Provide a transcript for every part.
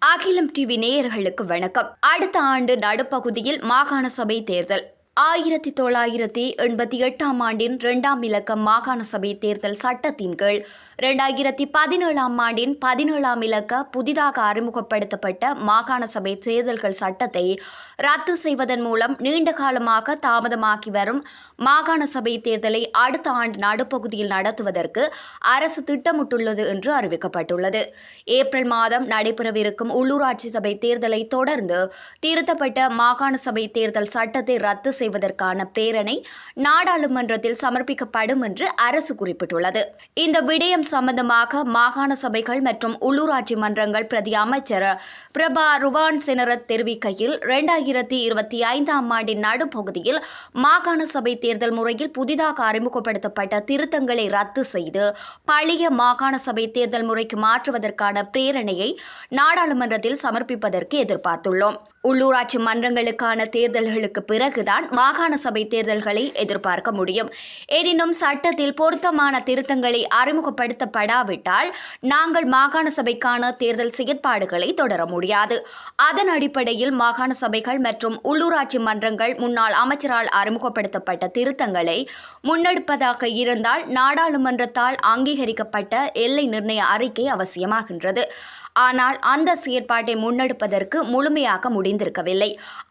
அகிலம் டிவி நேயர்களுக்கு வணக்கம். அடுத்த ஆண்டு நடுப்பகுதியில் மாகாண சபை தேர்தல். ஆயிரத்தி தொள்ளாயிரத்தி எண்பத்தி எட்டாம் ஆண்டின் இரண்டாம் இலக்க மாகாண சபை தேர்தல் சட்டத்தின் கீழ். இரண்டாயிரத்தி பதினேழாம் ஆண்டின் பதினேழாம் இலக்க புதிதாக அறிமுகப்படுத்தப்பட்ட மாகாண சபை தேர்தல்கள் சட்டத்தை ரத்து செய்வதன் மூலம் நீண்ட காலமாக தாமதமாக்கி வரும் மாகாண சபை தேர்தலை அடுத்த ஆண்டு நடுப்பகுதியில் நடத்துவதற்கு அரசு திட்டமிட்டுள்ளது என்று அறிவிக்கப்பட்டுள்ளது. ஏப்ரல் மாதம் நடைபெறவிருக்கும் உள்ளூராட்சி சபை தேர்தலை தொடர்ந்து திருத்தப்பட்ட மாகாண சபை தேர்தல் சட்டத்தை ரத்து செய்ய செய்வதற்கான பிரேரணை நாடாளுமன்றத்தில் சமர்ப்பிக்கப்படும் என்று அரசு குறிப்பிட்டுள்ளது. இந்த விடயம் சம்பந்தமாக மாகாண சபைகள் மற்றும் உள்ளூராட்சி மன்றங்கள் பிரதி அமைச்சர் பிரபா ருவான் சினரத் தெரிவிக்கையில் இரண்டாயிரத்தி இருபத்தி ஐந்தாம் ஆண்டின் நடுப்பகுதியில் மாகாண சபை தேர்தல் முறையில் புதிதாக அறிமுகப்படுத்தப்பட்ட திருத்தங்களை ரத்து செய்து பழைய மாகாண சபை தேர்தல் முறைக்கு மாற்றுவதற்கான பிரேரணையை நாடாளுமன்றத்தில் சமர்ப்பிப்பதற்கு எதிர்பார்த்துள்ளோம். உள்ளூராட்சி மன்றங்களுக்கான தேர்தல்களுக்கு பிறகுதான் மாகாண சபை தேர்தல்களை எதிர்பார்க்க முடியும். எனினும் சட்டத்தில் பொருத்தமான திருத்தங்களை அறிமுகப்படுத்தப்படாவிட்டால் நாங்கள் மாகாண சபைக்கான தேர்தல் செயற்பாடுகளை தொடர முடியாது. அதன் அடிப்படையில் மாகாண சபைகள் மற்றும் உள்ளூராட்சி மன்றங்கள் முன்னாள் அமைச்சரால் அறிமுகப்படுத்தப்பட்ட திருத்தங்களை முன்னெடுப்பதாக இருந்தால் நாடாளுமன்றத்தால் அங்கீகரிக்கப்பட்ட எல்லை நிர்ணய அறிக்கை அவசியமாகின்றது. ஆனால் அந்த செயற்பாட்டை முன்னெடுப்பதற்கு முழுமையாக முடிந்திருக்கவில்லை.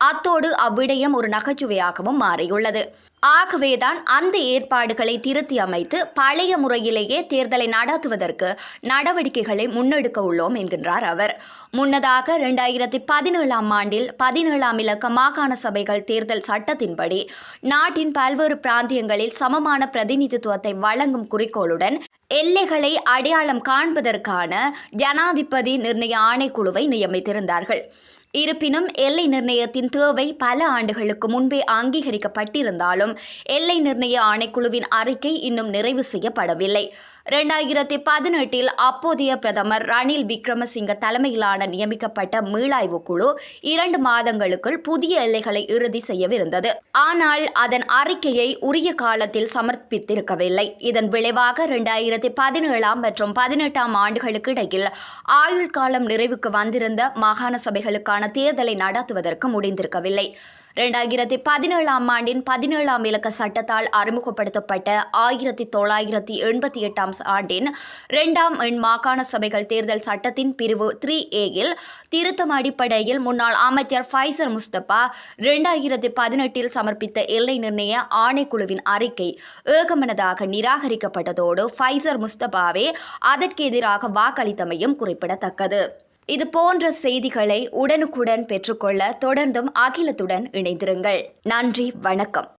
அத்தோடு அவ்விடயம் ஒரு நகைச்சுவையாகவும் மாறியுள்ளது. ஆகவேதான் அந்த ஏற்பாடுகளை திருத்தி அமைத்து பழைய முறையிலேயே தேர்தலை நடத்துவதற்கு நடவடிக்கைகளை முன்னெடுக்க உள்ளோம் என்கின்றார் அவர். முன்னதாக இரண்டாயிரத்தி பதினேழாம் ஆண்டில் பதினேழாம் இலக்க மாகாண சபைகள் தேர்தல் சட்டத்தின்படி நாட்டின் பல்வேறு பிராந்தியங்களில் சமமான பிரதிநிதித்துவத்தை வழங்கும் குறிக்கோளுடன் எல்லைகளை அடையாளம் காண்பதற்கான ஜனாதிபதி நிர்ணய ஆணைக்குழுவை நியமித்திருந்தார்கள். இருப்பினும் எல்லை நிர்ணயத்தின் தேவை பல ஆண்டுகளுக்கு முன்பே அங்கீகரிக்கப்பட்டிருந்தாலும் எல்லை நிர்ணய ஆணைக்குழுவின் அறிக்கை இன்னும் நிறைவு செய்யப்படவில்லை. இரண்டாயிரத்தி பதினெட்டில் அப்போதைய பிரதமர் ரணில் விக்ரமசிங்க தலைமையிலான நியமிக்கப்பட்ட மீளாய்வு குழு இரண்டு மாதங்களுக்குள் புதிய எல்லைகளை இறுதி செய்யவிருந்தது. ஆனால் அதன் அறிக்கையை உரிய காலத்தில் சமர்ப்பித்திருக்கவில்லை. இதன் விளைவாக இரண்டாயிரத்தி பதினேழாம் மற்றும் பதினெட்டாம் ஆண்டுகளுக்கு இடையில் ஆயுள் காலம் நிறைவுக்கு வந்திருந்த மாகாண சபைகளுக்கான தேர்தலை நடத்துவதற்கு முடிந்திருக்கவில்லை. இரண்டாயிரத்தி பதினேழாம் ஆண்டின் பதினேழாம் இலக்க சட்டத்தால் அறிமுகப்படுத்தப்பட்ட ஆயிரத்தி தொள்ளாயிரத்தி எண்பத்தி எட்டாம் ஆண்டின் இரண்டாம் எண் மாகாண சபைகள் தேர்தல் சட்டத்தின் பிரிவு த்ரீ ஏயில் திருத்தம் அடிப்படையில் முன்னாள் அமைச்சர் ஃபைசர் முஸ்தபா இரண்டாயிரத்தி பதினெட்டில் சமர்ப்பித்த எல்லை நிர்ணய ஆணைக்குழுவின் அறிக்கை ஏகமனதாக நிராகரிக்கப்பட்டதோடு ஃபைசர் முஸ்தபாவே அதற்கு எதிராக வாக்களித்தமையும் குறிப்பிடத்தக்கது. இது போன்ற செய்திகளை உடனுக்குடன் பெற்றுக்கொள்ள தொடர்ந்தும் அகிலத்துடன் இணைந்திருங்கள். நன்றி வணக்கம்.